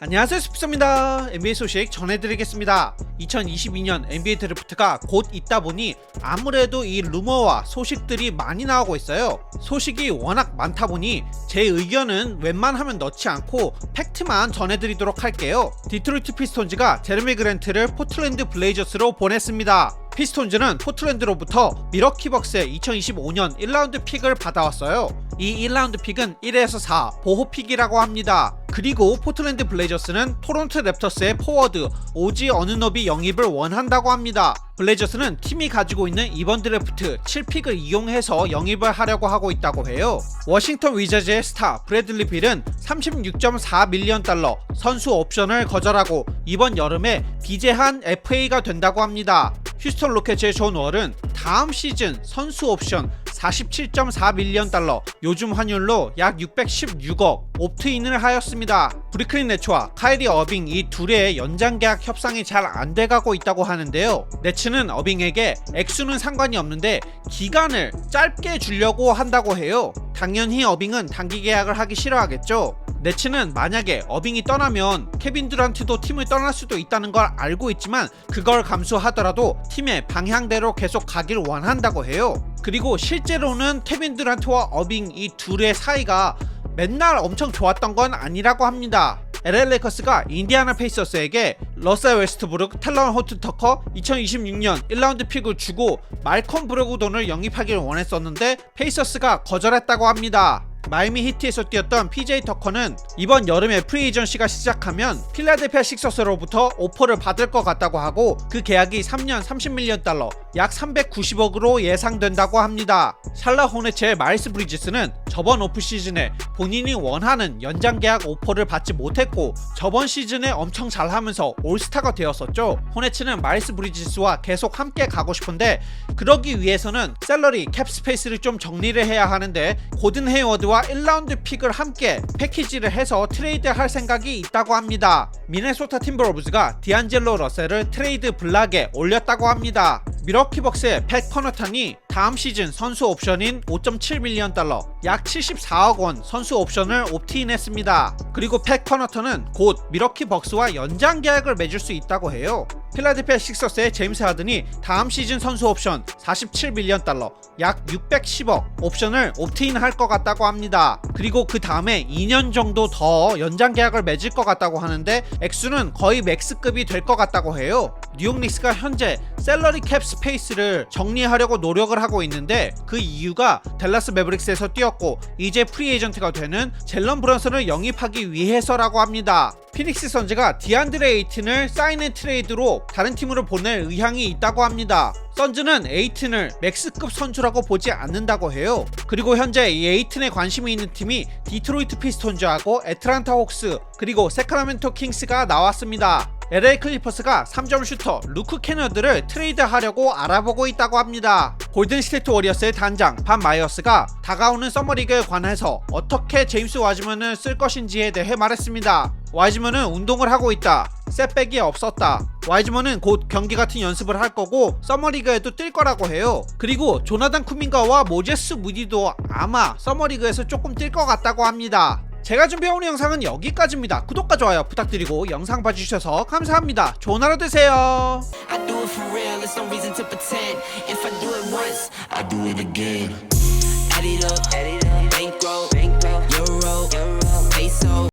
안녕하세요 스피서입니다. NBA 소식 전해드리겠습니다. 2022년 NBA 드래프트가 곧 있다 보니 아무래도 이 루머와 소식들이 많이 나오고 있어요. 소식이 워낙 많다 보니 제 의견은 웬만하면 넣지 않고 팩트만 전해드리도록 할게요. 디트로이트 피스톤즈가 제르미 그랜트를 포틀랜드 블레이저스로 보냈습니다 피스톤즈는 포틀랜드로부터 미러키 벅스의 2025년 1라운드 픽을 받아왔어요. 이 1라운드 픽은 1에서 4 보호 픽이라고 합니다. 그리고 포틀랜드 블레이저스는 토론토 랩터스의 포워드 오지 어느너비 영입을 원한다고 합니다. 블레이저스는 팀이 가지고 있는 이번 드래프트 7픽을 이용해서 영입을 하려고 하고 있다고 해요. 워싱턴 위저즈의 스타 브래들리 빌은 36.4 밀리언 달러 선수 옵션을 거절하고 이번 여름에 비제한 FA가 된다고 합니다. 휴스턴 로켓츠의 존 월은 다음 시즌 선수 옵션 47.4 밀리언 달러 요즘 환율로 약 616억 옵트인을 하였습니다. 브리클린 네츠와 카이리 어빙 이 둘의 연장 계약 협상이 잘 안 돼가고 있다고 하는데요. 네츠는 어빙에게 액수는 상관이 없는데 기간을 짧게 주려고 한다고 해요. 당연히 어빙은 단기 계약을 하기 싫어하겠죠. 네츠는 만약에 어빙이 떠나면 케빈 듀란트도 팀을 떠날 수도 있다는 걸 알고 있지만 그걸 감수하더라도 팀의 방향대로 계속 가길 원한다고 해요. 그리고 실제로는 케빈 듀란트와 어빙 이 둘의 사이가 맨날 엄청 좋았던 건 아니라고 합니다. LA 레이커스가 인디아나 페이서스에게 러셀 웨스트브룩, 텔런 호트 터커 2026년 1라운드 픽을 주고 말콤 브레구돈을 영입하기를 원했었는데 페이서스가 거절했다고 합니다. 마이미 히트에서 뛰었던 PJ 터커는 이번 여름에 프리에이전 시가 시작하면 필라델피아 식서스로부터 오퍼를 받을 것 같다고 하고 그 계약이 3년 30밀리언 달러 약 390억으로 예상된다고 합니다. 샬라 호네츠의 마일스 브리지스는 저번 오프 시즌에 본인이 원하는 연장 계약 오퍼를 받지 못했고 저번 시즌에 엄청 잘하면서 올스타가 되었었죠. 호네츠는 마일스 브리지스와 계속 함께 가고 싶은데 그러기 위해서는 셀러리 캡 스페이스를 좀 정리를 해야 하는데 고든 헤이워드와 1라운드 픽을 함께 패키지를 해서 트레이드할 생각이 있다고 합니다. 미네소타 팀버로브즈가 디안젤로 러셀을 트레이드 블락에 올렸다고 합니다. 미러키 벅스의 팻 커너탄이 다음 시즌 선수 옵션인 5.7 밀리언 달러, 약 74억 원 선수 옵션을 옵트인했습니다. 그리고 팻 커너턴은 곧 미러키 벅스와 연장 계약을 맺을 수 있다고 해요. 필라델피아 식서스의 제임스 하든이 다음 시즌 선수 옵션 47 밀리언 달러, 약 610억 옵션을 옵트인 할 것 같다고 합니다. 그리고 그 다음에 2년 정도 더 연장 계약을 맺을 것 같다고 하는데 액수는 거의 맥스급이 될 것 같다고 해요. 뉴욕 닉스가 현재 셀러리 캡 스페이스를 정리하려고 노력을 하고 있는데 그 이유가 델라스 매브릭스에서 뛰었고 이제 프리에이전트가 되는 젤런 브런슨을 영입하기 위해서라고 합니다. 피닉스 선즈가 디안드레 에이튼을 사인앤 트레이드로 다른 팀으로 보낼 의향이 있다고 합니다. 선즈는 에이튼을 맥스급 선수라고 보지 않는다고 해요. 그리고 현재 이 에이튼에 관심이 있는 팀이 디트로이트 피스톤즈하고 애틀란타 혹스 그리고 세크라멘토 킹스가 나왔습니다. LA 클리퍼스가 3점 슈터 루크 캐너드를 트레이드하려고 알아보고 있다고 합니다. 골든 스테이트 워리어스의 단장 반 마이어스가 다가오는 서머리그에 관해서 어떻게 제임스 와즈먼을 쓸 것인지에 대해 말했습니다. 와이즈먼은 운동을 하고 있다. 셋백이 없었다. 와이즈먼은 곧 경기 같은 연습을 할 거고 서머리그에도 뛸 거라고 해요. 그리고 조나단 쿠민가와 모제스 무디도 아마 서머리그에서 조금 뛸 것 같다고 합니다. 제가 준비해온 영상은 여기까지입니다. 구독과 좋아요 부탁드리고 영상 봐주셔서 감사합니다. 좋은 하루 되세요. Add it up,